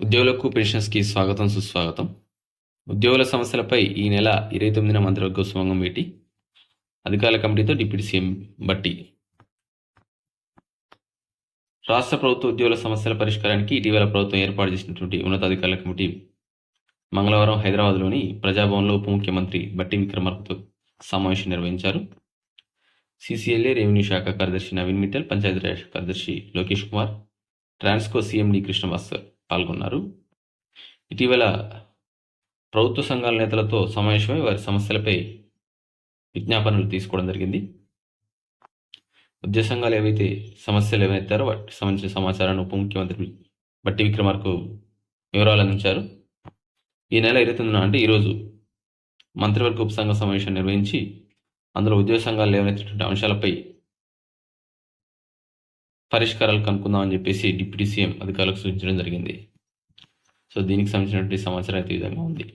ఉద్యోగులకు పెన్షన్స్కి స్వాగతం సుస్వాగతం. ఉద్యోగుల సమస్యలపై ఈ నెల ఇరవై తొమ్మిదిన మంత్రివర్గ సుమంగం భేటీ. అధికారుల కమిటీతో డిప్యూటీ సీఎం బట్టి రాష్ట్ర ప్రభుత్వ ఉద్యోగుల సమస్యల పరిష్కారానికి ఇటీవల ప్రభుత్వం ఏర్పాటు చేసినటువంటి ఉన్నతాధికారుల కమిటీ మంగళవారం హైదరాబాద్లోని ప్రజాభవన్లో ఉప ముఖ్యమంత్రి బట్టి విక్రమార్కతో సమావేశం నిర్వహించారు. సిసిఎల్ఏ రెవెన్యూ శాఖ కార్యదర్శి నవీన్ మిట్టల్ పంచాయతీరాజ్ కార్యదర్శి లోకేష్ కుమార్ ట్రాన్స్కో సీఎండి కృష్ణవాస్ పాల్గొన్నారు. ఇటీవల ప్రభుత్వ సంఘాల నేతలతో సమావేశమై వారి సమస్యలపై విజ్ఞాపనలు తీసుకోవడం జరిగింది. ఉద్యోగ సంఘాలు ఏవైతే సమస్యలు ఏమైతారో వాటికి సంబంధించిన సమాచారాన్ని ఉప ముఖ్యమంత్రి బట్టి విక్రమార్కు వివరాలు అందించారు. ఈ నెల ఇరవై తొమ్మిదిన అంటే ఈరోజు మంత్రివర్గ ఉపసంఘ సమావేశం నిర్వహించి అందులో ఉద్యోగ సంఘాలు లేవనెత్తినటువంటి అంశాలపై పరిష్కారాలు కనుక్కుందామని చెప్పేసి డిప్యూటీ సీఎం అధికారులకు సూచించడం జరిగింది. సో దీనికి సంబంధించినటువంటి సమాచారం అయితే ఈ విధంగా ఉంది.